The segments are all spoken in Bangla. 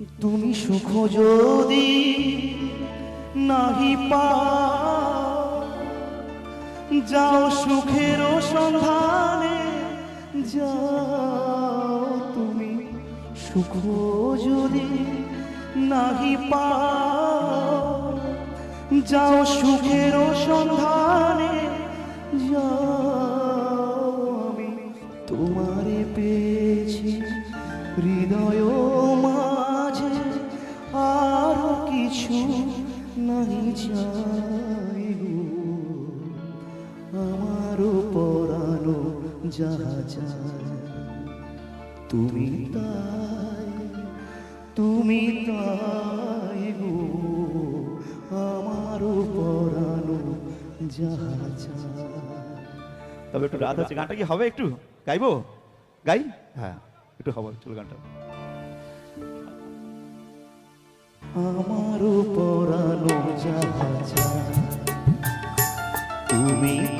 তুমি সুখ যদি নাহি পা যাও সুখের সন্ধানে যাও। তুমি সুখ যদি নাহি পা যাও সুখের সন্ধানে যাও। আমি তোমারে পেয়েছি, হৃদয় কিছু নাই চাই গো আমারও পরানো যাহা যায় তুমি তাই তুমি তাই গো আমারও পরানো যাহা যায় তবে একটু রাত আছে গানটা কি হবে একটু? গাইবো? গাই? হ্যাঁ একটু হবে, চলো গানটা। আমারও পরানো যায় তুমি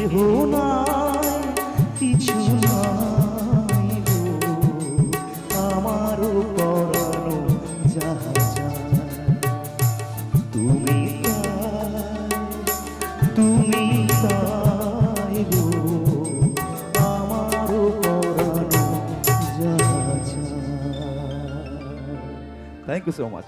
কেহ নাই, কিছু নাই আমারও পরানো যাহা তুমি তুমি তাই গো। আমারও থ্যাংক ইউ সো মাচ